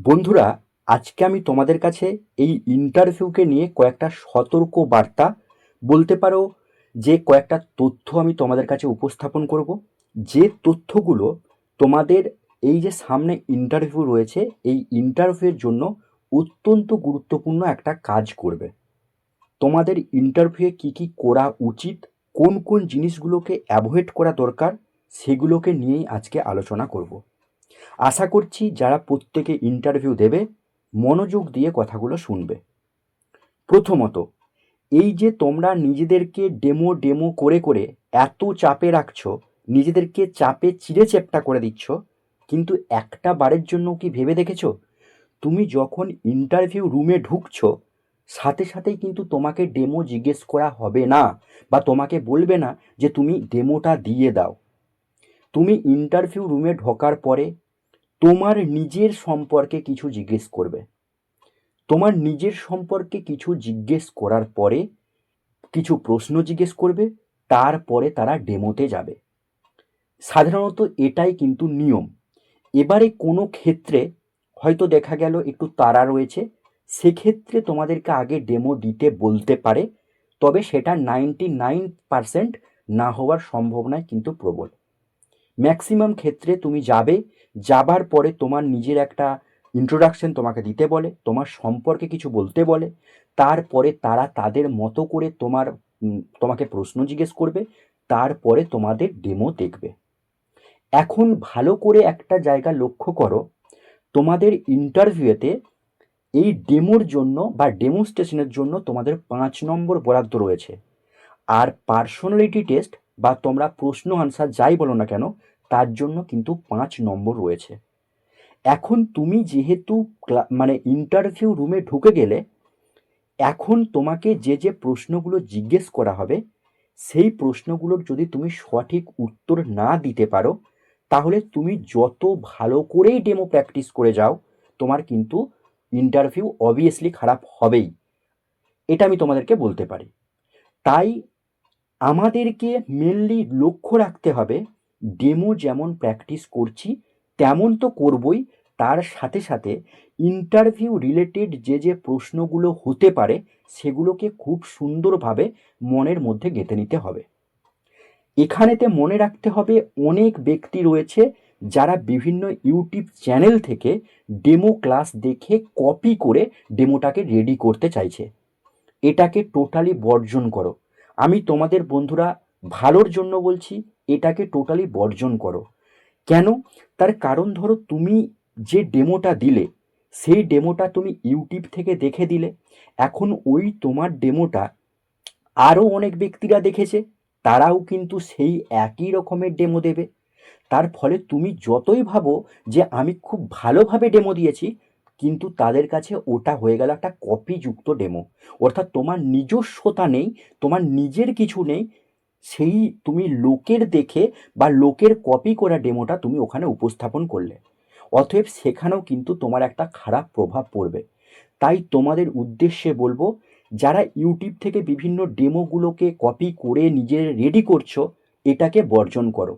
বন্ধুরা, আজকে আমি তোমাদের কাছে এই ইন্টারভিউকে নিয়ে কয়েকটা সতর্ক বার্তা বলতে পারো, যে কয়েকটা তথ্য আমি তোমাদের কাছে উপস্থাপন করব। যে তথ্যগুলো তোমাদের এই যে সামনে ইন্টারভিউ রয়েছে, এই ইন্টারভিউয়ের জন্য অত্যন্ত গুরুত্বপূর্ণ একটা কাজ করবে। তোমাদের ইন্টারভিউয়ে কী কী করা উচিত, কোন কোন জিনিসগুলোকে অ্যাভয়েড করা দরকার, সেগুলোকে নিয়েই আজকে আলোচনা করব। আশা করছি যারা প্রত্যেকে ইন্টারভিউ দেবে, মনোযোগ দিয়ে কথাগুলো শুনবে। প্রথমত, এই যে তোমরা নিজেদেরকে ডেমো ডেমো করে করে এত চাপে রাখছো, নিজেদেরকে চাপে চিড়ে চেপটা করে দিচ্ছ, কিন্তু একটা বারের জন্য কি ভেবে দেখেছ? তুমি যখন ইন্টারভিউ রুমে ঢুকছো, সাথে সাথেই কিন্তু তোমাকে ডেমো জিজ্ঞেস করা হবে না বা তোমাকে বলবে না যে তুমি ডেমোটা দিয়ে দাও। তুমি ইন্টারভিউ রুমে ঢোকার পরে তোমার নিজের সম্পর্কে কিছু জিজ্ঞেস করবে। তোমার নিজের সম্পর্কে কিছু জিজ্ঞেস করার পরে কিছু প্রশ্ন জিজ্ঞেস করবে, তারপরে তারা ডেমোতে যাবে। সাধারণত এটাই কিন্তু নিয়ম। এবারে কোনো ক্ষেত্রে হয়তো দেখা গেল একটু তারা রয়েছে, সেক্ষেত্রে তোমাদেরকে আগে ডেমো দিতে বলতে পারে, তবে সেটা নাইনটি নাইন পারসেন্ট না হওয়ার সম্ভাবনায় কিন্তু প্রবল। ম্যাক্সিমাম ক্ষেত্রে তুমি যাবে যাবার পরে তোমার নিজের একটা ইন্ট্রোডাকশন তোমাকে দিতে বলে, তোমার সম্পর্কে কিছু বলতে বলে, তারপরে তারা তাদের মতো করে তোমার তোমাকে প্রশ্ন জিজ্ঞেস করবে, তারপরে তোমাদের ডেমো দেখবে। এখন ভালো করে একটা জায়গা লক্ষ্য করো, তোমাদের ইন্টারভিউতে এই ডেমোর জন্য বা ডেমোস্ট্রেশনের জন্য তোমাদের পাঁচ নম্বর বরাদ্দ রয়েছে। আর পার্সোনালিটি টেস্ট বা তোমরা প্রশ্ন আনসার যাই বলো না কেন তার জন্য কিন্তু পাঁচ নম্বর রয়েছে। এখন তুমি যেহেতু মানে ইন্টারভিউ রুমে ঢুকে গেলে, এখন তোমাকে যে যে প্রশ্নগুলো জিজ্ঞেস করা হবে, সেই প্রশ্নগুলোর যদি তুমি সঠিক উত্তর না দিতে পারো, তাহলে তুমি যত ভালো করেই ডেমো প্র্যাকটিস করে যাও, তোমার কিন্তু ইন্টারভিউ অবভিয়াসলি খারাপ হবেই। এটা আমি তোমাদেরকে বলতে পারি। তাই আমাদেরকে মেনলি লক্ষ্য রাখতে হবে ডেমো যেমন প্র্যাকটিস করছি, তেমন তো করবই। তার সাথে সাথে ইন্টারভিউ রিলেটেড যে যে প্রশ্নগুলো হতে পারে, সেগুলোকে খুব সুন্দরভাবে মনের মধ্যে গেঁথে নিতে হবে। এখানেতে মনে রাখতে হবে, অনেক ব্যক্তি রয়েছে যারা বিভিন্ন ইউটিউব চ্যানেল থেকে ডেমো ক্লাস দেখে কপি করে ডেমোটাকে রেডি করতে চাইছে। এটাকে টোটালি বর্জন করো। আমি তোমাদের বন্ধুরা ভালোর জন্য বলছি এটাকে টোটালি বর্জন করো। কেন? তার কারণ ধরো তুমি যে ডেমোটা দিলে, সেই ডেমোটা তুমি ইউটিউব থেকে দেখে দিলে। এখন ওই তোমার ডেমোটা আরও অনেক ব্যক্তিরা দেখেছে, তারাও কিন্তু সেই একই রকমের ডেমো দেবে। তার ফলে তুমি যতই ভাবো যে আমি খুব ভালোভাবে ডেমো দিয়েছি, কিন্তু তাদের কাছে ওটা হয়ে গেল একটা কপিযুক্ত ডেমো। অর্থাৎ তোমার নিজস্বতা নেই, তোমার নিজের কিছু নেই সেই তুমি লোকের দেখে বা লোকের কপি করা ডেমোটা তুমি ওখানে উপস্থাপন করলে। অতএব সেখানেও কিন্তু তোমার একটা খারাপ প্রভাব পড়বে। তাই তোমাদের উদ্দেশ্যে বলব, যারা ইউটিউব থেকে বিভিন্ন ডেমোগুলোকে কপি করে নিজের রেডি করছ, এটাকে বর্জন করো।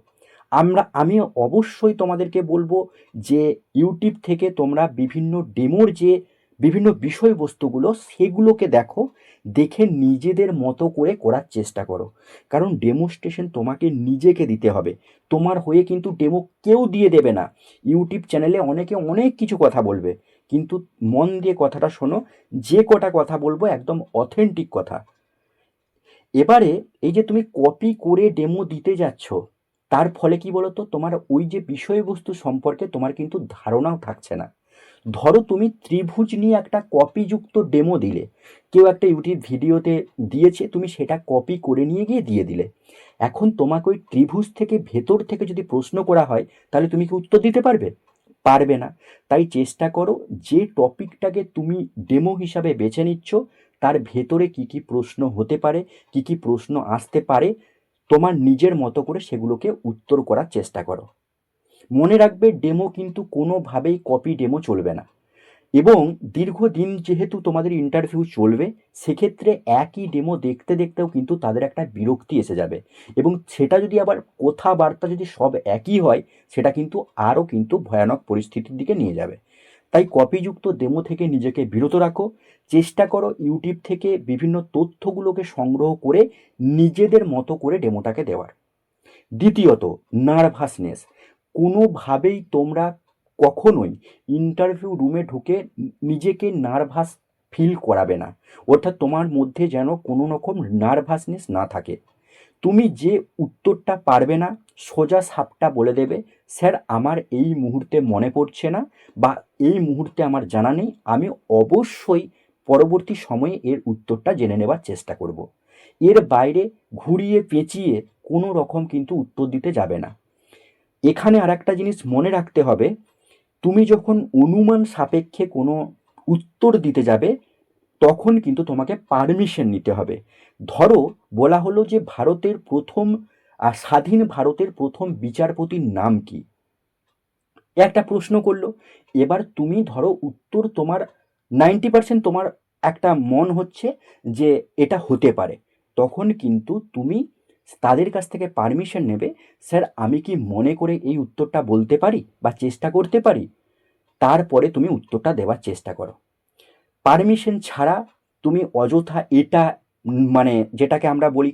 আমরা, আমি অবশ্যই তোমাদেরকে বলব যে ইউটিউব থেকে তোমরা বিভিন্ন ডেমোর যে বিভিন্ন বিষয়বস্তুগুলো, সেগুলোকে দেখো, দেখে নিজেদের মতো করে করার চেষ্টা করো। কারণ ডেমোস্ট্রেশন তোমাকে নিজেকে দিতে হবে। তোমার হয়ে কিন্তু ডেমো কেউ দিয়ে দেবে না। ইউটিউব চ্যানেলে অনেকে অনেক কিছু কথা বলবে। কিন্তু মন দিয়ে কথাটা শোনো, যে কটা কথা বলব একদম অথেন্টিক কথা। এবারে এই যে তুমি কপি করে ডেমো দিতে যাচ্ছ, তার ফলে কি বলতো? তোমার ওই যে বিষয়বস্তু সম্পর্কে তোমার কিন্তু ধারণাও থাকছে না। ধরো তুমি ত্রিভুজ নিয়ে একটা কপিযুক্ত ডেমো দিলে। কেউ একটা ইউটিউব ভিডিওতে দিয়েছে, তুমি সেটা কপি করে নিয়ে গিয়ে দিয়ে দিলে। এখন তোমাকে ওই ত্রিভুজ থেকে ভেতর থেকে যদি প্রশ্ন করা হয়, তাহলে তুমি কি উত্তর দিতে পারবে? পারবে না। তাই চেষ্টা করো, যে টপিকটাকে তুমি ডেমো হিসাবে বেছে নিচ্ছ, তার ভেতরে কি কি প্রশ্ন হতে পারে, কি কি প্রশ্ন আসতে পারে, তোমার নিজের মতো করে সেগুলোকে উত্তর করার চেষ্টা করো। মনে রাখবে ডেমো কিন্তু কোনোভাবেই কপি ডেমো চলবে না। এবং দীর্ঘদিন যেহেতু তোমাদের ইন্টারভিউ চলবে, সেক্ষেত্রে একই ডেমো দেখতে দেখতেও কিন্তু তাদের একটা বিরক্তি এসে যাবে। এবং সেটা যদি আবার কথাবার্তা যদি সব একই হয়, সেটা কিন্তু আরও কিন্তু ভয়ানক পরিস্থিতির দিকে নিয়ে যাবে। তাই কপিযুক্ত ডেমো থেকে নিজেকে বিরত রাখো, চেষ্টা করো ইউটিউব থেকে বিভিন্ন তথ্যগুলোকে সংগ্রহ করে নিজেদের মতো করে ডেমোটাকে দেওয়ার। দ্বিতীয়ত নার্ভাসনেস কোনোভাবেই তোমরা কখনোই ইন্টারভিউ রুমে ঢুকে নিজেকে নার্ভাস ফিল করাবে না। অর্থাৎ তোমার মধ্যে যেন কোনো রকম নার্ভাসনেস না থাকে। তুমি যে উত্তরটা পারবে না, সোজা সাপটা বলে দেবে, স্যার, আমার এই মুহূর্তে মনে পড়ছে না বা এই মুহূর্তে আমার জানা নেই, আমি অবশ্যই পরবর্তী সময়ে এর উত্তরটা জেনে নেবার চেষ্টা করব। এর বাইরে ঘুরিয়ে পেঁচিয়ে কোনো রকম কিন্তু উত্তর দিতে যাবে না। এখানে আর একটা জিনিস মনে রাখতে হবে, তুমি যখন অনুমান সাপেক্ষে কোনো উত্তর দিতে যাবে, তখন কিন্তু তোমাকে পারমিশন নিতে হবে। ধরো, বলা হলো যে ভারতের প্রথম স্বাধীন ভারতের প্রথম বিচারপতির নাম কি? একটা প্রশ্ন করল, এবার তুমি ধরো উত্তর তোমার নাইনটি পার্সেন্ট তোমার একটা মন হচ্ছে যে এটা হতে পারে। তখন কিন্তু তুমি তাদের কাছ থেকে পারমিশন নেবে, স্যার, আমি কি মনে করে এই উত্তরটা বলতে পারি বা চেষ্টা করতে পারি? তারপরে তুমি উত্তরটা দেওয়ার চেষ্টা করো। পারমিশন ছাড়া তুমি অযথা এটা মানে যেটাকে আমরা বলি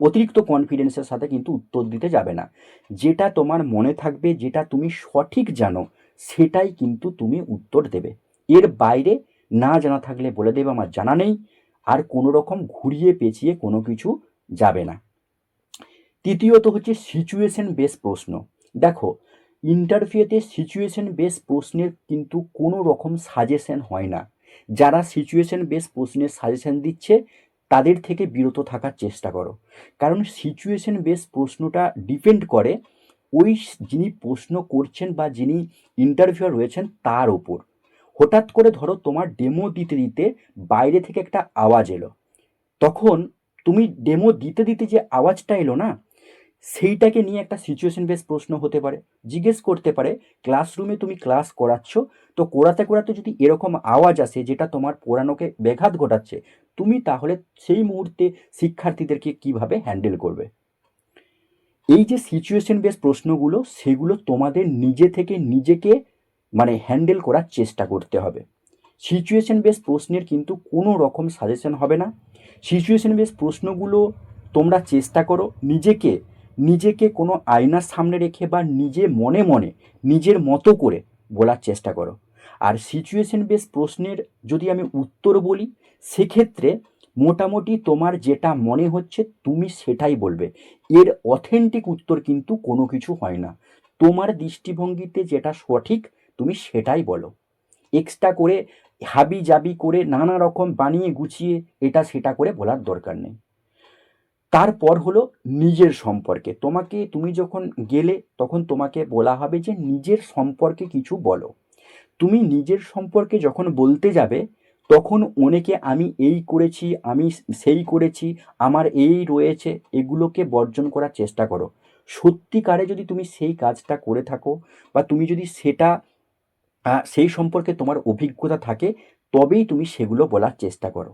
অতিরিক্ত কনফিডেন্সের সাথে কিন্তু উত্তর দিতে যাবে না। যেটা তোমার মনে থাকবে, যেটা তুমি সঠিক জানো, সেটাই কিন্তু তুমি উত্তর দেবে। এর বাইরে না জানা থাকলে বলে দেবে, আমার জানা নেই। আর কোনো রকম ঘুরিয়ে পেঁচিয়ে কোনো কিছু যাবে না। তৃতীয়ত হচ্ছে সিচুয়েশন বেস প্রশ্ন। দেখো ইন্টারভিউতে সিচুয়েশন বেস প্রশ্নের কিন্তু কোনো রকম সাজেশন হয় না। যারা সিচুয়েশন বেস প্রশ্নের সাজেশন দিচ্ছে, তাদের থেকে বিরত থাকার চেষ্টা করো। কারণ সিচুয়েশন বেস প্রশ্নটা ডিপেন্ড করে ওই যিনি প্রশ্ন করছেন বা যিনি ইন্টারভিউয়ার রয়েছেন, তার ওপর। হঠাৎ করে ধরো তোমার ডেমো দিতে দিতে বাইরে থেকে একটা আওয়াজ এলো। তখন তুমি ডেমো দিতে দিতে যে আওয়াজটা এলো না সেইটাকে নিয়ে একটা সিচুয়েশন বেস প্রশ্ন হতে পারে। জিজ্ঞেস করতে পারে ক্লাসরুমে তুমি ক্লাস করাচ্ছ? তো করাতে করাতে যদি এরকম আওয়াজ আসে, যেটা তোমার পড়ানোকে ব্যাঘাত ঘটাচ্ছে, তুমি তাহলে সেই মুহূর্তে শিক্ষার্থীদেরকে কীভাবে হ্যান্ডেল করবে? এই যে সিচুয়েশন বেস প্রশ্নগুলো, সেগুলো তোমাদের নিজে থেকে নিজেকে মানে হ্যান্ডেল করার চেষ্টা করতে হবে। সিচুয়েশন বেস প্রশ্নের কিন্তু কোনো রকম সাজেশন হবে না। সিচুয়েশন বেস প্রশ্নগুলো তোমরা চেষ্টা করো নিজেকে নিজেকে কোনো আয়নার সামনে রেখে বা নিজে মনে মনে নিজের মতো করে বলার চেষ্টা করো। আর সিচুয়েশন বেস প্রশ্নের যদি আমি উত্তর বলি, সেক্ষেত্রে মোটামুটি তোমার যেটা মনে হচ্ছে তুমি সেটাই বলবে। এর অথেন্টিক উত্তর কিন্তু কোনো কিছু হয় না। তোমার দৃষ্টিভঙ্গিতে যেটা সঠিক, তুমি সেটাই বলো। এক্সট্রা করে হাবি জাবি করে নানা রকম বানিয়ে গুছিয়ে এটা সেটা করে বলার দরকার নেই। তারপর হলো নিজের সম্পর্কে। তোমাকে, তুমি যখন গেলে তখন তোমাকে বলা হবে যে নিজের সম্পর্কে কিছু বলো। তুমি নিজের সম্পর্কে যখন বলতে যাবে, তখন অনেকে আমি এই করেছি, আমি সেই করেছি, আমার এই রয়েছে, এগুলোকে বর্জন করার চেষ্টা করো। সত্যিকারে যদি তুমি সেই কাজটা করে থাকো বা তুমি যদি সেটা সেই সম্পর্কে তোমার অভিজ্ঞতা থাকে, তবেই তুমি সেগুলো বলার চেষ্টা করো।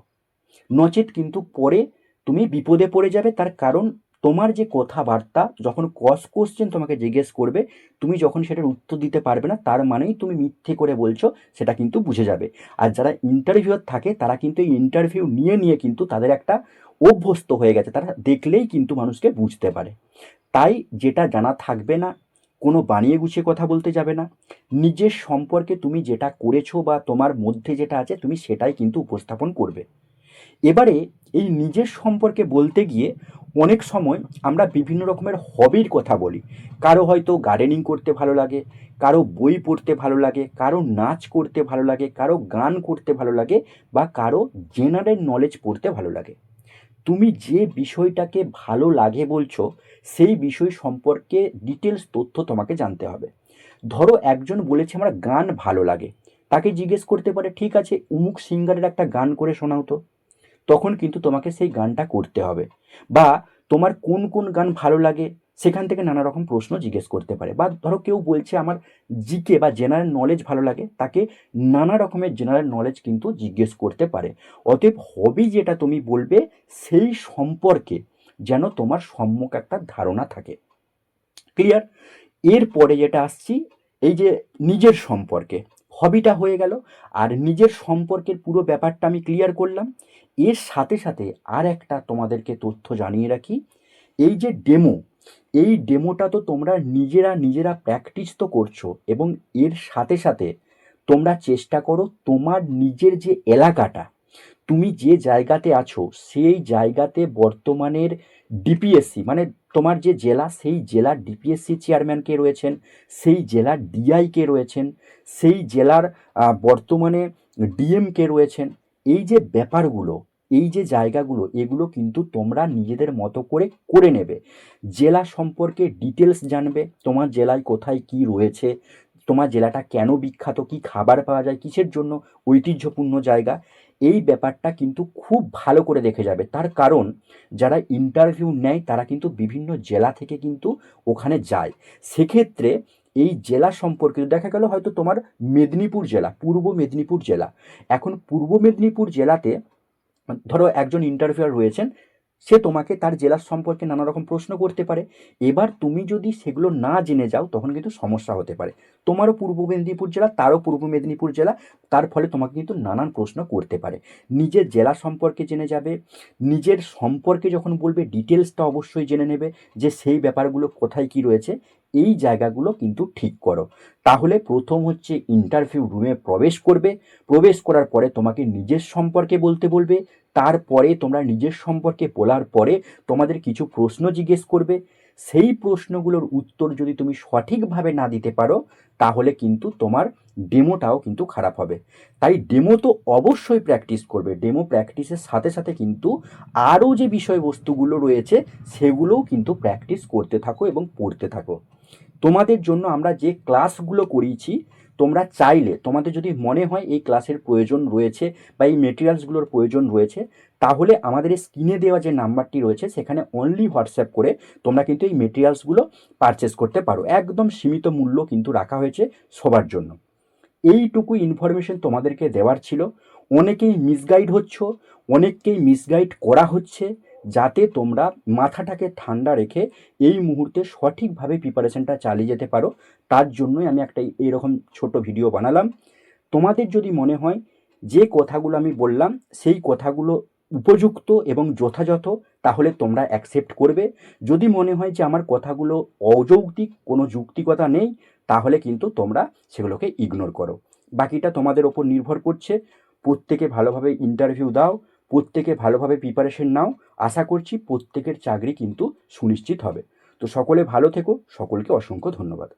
নচেত কিন্তু পরে তুমি বিপদে পড়ে যাবে, তার কারণ তোমার যে কথাবার্তা, যখন কস কোশ্চেন তোমাকে জিজ্ঞেস করবে, তুমি যখন সেটার উত্তর দিতে পারবে না, তার মানেই তুমি মিথ্যে করে বলছো, সেটা কিন্তু বুঝে যাবে। আর যারা ইন্টারভিউয়ার থাকে, তারা কিন্তু এই ইন্টারভিউ নিয়ে নিয়ে কিন্তু তাদের একটা অভ্যস্ত হয়ে গেছে, তারা দেখলেই কিন্তু মানুষকে বুঝতে পারে। তাই যেটা জানা থাকবে না, কোনো বানিয়ে গুছিয়ে কথা বলতে যাবে না, নিজের সম্পর্কে তুমি যেটা করেছ বা তোমার মধ্যে যেটা আছে, তুমি সেটাই কিন্তু উপস্থাপন করবে। এবারে এই নিজের সম্পর্কে বলতে গিয়ে অনেক সময় আমরা বিভিন্ন রকমের হবির কথা বলি। কারও হয়তো গার্ডেনিং করতে ভালো লাগে, কারও বই পড়তে ভালো লাগে, কারও নাচ করতে ভালো লাগে, কারও গান করতে ভালো লাগে বা কারও জেনারেল নলেজ পড়তে ভালো লাগে। তুমি যে বিষয়টাকে ভালো লাগে বলছো, সেই বিষয় সম্পর্কে ডিটেলস তথ্য তোমাকে জানতে হবে। ধরো একজন বলেছে আমার গান ভালো লাগে, তাকে জিজ্ঞেস করতে পারে, ঠিক আছে, উমুক সিঙ্গারের একটা গান করে শোনাও তো। তখন কিন্তু তোমাকে সেই গানটা করতে হবে। বা তোমার কোন কোন গান ভালো লাগে, সেখান থেকে নানা রকম প্রশ্ন জিজ্ঞেস করতে পারে। বা ধরো কেউ বলছে আমার জিকে বা জেনারেল নলেজ ভালো লাগে, তাকে নানা রকমের জেনারেল নলেজ কিন্তু জিজ্ঞেস করতে পারে। অতএব হবি যেটা তুমি বলবে, সেই সম্পর্কে যেন তোমার সম্মুখ একটা ধারণা থাকে। ক্লিয়ার এরপরে যেটা আসছি, এই যে নিজের সম্পর্কে। হবিটা হয়ে গেল, আর নিজের সম্পর্কের পুরো ব্যাপারটা আমি ক্লিয়ার করলাম। এর সাথে সাথে আর একটা তোমাদেরকে তথ্য জানিয়ে রাখি, এই যে ডেমো এই ডেমোটা তো তোমরা নিজেরা নিজেরা প্র্যাকটিস তো করছ এবং এর সাথে সাথে তোমরা চেষ্টা করো তোমার নিজের যে এলাকাটা, তুমি যে জায়গাতে আছো সেই জায়গাতে বর্তমানের ডিপিএসসি মানে তোমার যে জেলা সেই জেলার ডিপিএসসি চেয়ারম্যান কে রয়েছেন, সেই জেলার ডিআই কে রয়েছেন, সেই জেলার বর্তমানে ডিএম কে রয়েছেন এই যে ব্যাপারগুলো, এই যে জায়গাগুলো, এগুলো কিন্তু তোমরা নিজেদের মতো করে করে নেবে। জেলা সম্পর্কে ডিটেলস জানবে, তোমার জেলায় কোথায় কি রয়েছে, তোমার জেলাটা কেন বিখ্যাত, কি খাবার পাওয়া যায়, কিসের জন্য ঐতিহ্যপূর্ণ জায়গা, এই ব্যাপারটা কিন্তু খুব ভালো করে দেখে যাবে। তার কারণ, যারা ইন্টারভিউ নেয়, তারা কিন্তু বিভিন্ন জেলা থেকে কিন্তু ওখানে যায়। সেক্ষেত্রে এই জেলা সম্পর্কে দেখা গেল হয়তো তোমার মেদিনীপুর জেলা, পূর্ব মেদিনীপুর জেলা। এখন পূর্ব মেদিনীপুর জেলাতে ধরো একজন ইন্টারভিউয়ার রয়েছেন, সে তোমাকে তার জেলার সম্পর্কে নানা রকম প্রশ্ন করতে পারে। এবার তুমি যদি সেগুলো না জেনে যাও, তখন কিন্তু সমস্যা হতে পারে। তোমারও পূর্ব মেদিনীপুর জেলা, তারও পূর্ব মেদিনীপুর জেলা, তার ফলে তোমাকে কিন্তু নানান প্রশ্ন করতে পারে। নিজের জেলা সম্পর্কে জেনে যাবে, নিজের সম্পর্কে যখন বলবে ডিটেলসটা অবশ্যই জেনে নেবে যে সেই ব্যাপারগুলো কোথায় কি রয়েছে। এই জায়গাগুলো কিন্তু ঠিক করো। তাহলে প্রথম হচ্ছে ইন্টারভিউ রুমে প্রবেশ করবে। প্রবেশ করার পরে তোমাকে নিজের সম্পর্কে বলতে বলবে। তারপরে তোমরা নিজের সম্পর্কে বলার পরে তোমাদের কিছু প্রশ্ন জিজ্ঞেস করবে। সেই প্রশ্নগুলোর উত্তর যদি তুমি সঠিকভাবে না দিতে পারো, তাহলে কিন্তু তোমার ডেমোটাও কিন্তু খারাপ হবে। তাই ডেমো তো অবশ্যই প্র্যাকটিস করবে। ডেমো প্র্যাকটিসের সাথে সাথে কিন্তু আরও যে বিষয়বস্তুগুলো রয়েছে, সেগুলোও কিন্তু প্র্যাকটিস করতে থাকো এবং পড়তে থাকো। তোমাদের জন্য আমরা যে ক্লাসগুলো করিয়েছি, তোমরা চাইলে, তোমাদের যদি মনে হয় এই ক্লাসের প্রয়োজন রয়েছে বা এই মেটেরিয়ালসগুলোর প্রয়োজন রয়েছে, তাহলে আমাদের এই স্ক্রিনে দেওয়া যে নাম্বারটি রয়েছে, সেখানে অনলি হোয়াটসঅ্যাপ করে তোমরা কিন্তু এই মেটেরিয়ালসগুলো পারচেস করতে পারো। একদম সীমিত মূল্য কিন্তু রাখা হয়েছে সবার জন্য। এইটুকু ইনফরমেশন তোমাদেরকে দেওয়ার ছিল। অনেকেই মিসগাইড হচ্ছ, অনেককেই মিসগাইড করা হচ্ছে যাতে তোমরা মাথাটাকে ঠান্ডা রেখে এই মুহূর্তে সঠিকভাবে প্রিপারেশনটা চালিয়ে যেতে পারো। তার জন্যই আমি একটা এইরকম ছোট ভিডিও বানালাম। তোমাদের যদি মনে হয় যে কথাগুলো আমি বললাম, সেই কথাগুলো উপযুক্ত এবং যথাযথ, তাহলে তোমরা অ্যাকসেপ্ট করবে। যদি মনে হয় যে আমার কথাগুলো অযৌক্তিক, কোনো যুক্তিকতা নেই, তাহলে কিন্তু তোমরা সেগুলোকে ইগনোর করো। বাকিটা তোমাদের ওপর নির্ভর করছে। প্রত্যেকে ভালোভাবে ইন্টারভিউ দাও। প্রত্যেকে ভালোভাবে প্রিপারেশন নাও। আশা করছি প্রত্যেকের চাকরি কিন্তু সুনিশ্চিত হবে। তো সকলে ভালো থেকো, সকলকে অসংখ্য ধন্যবাদ।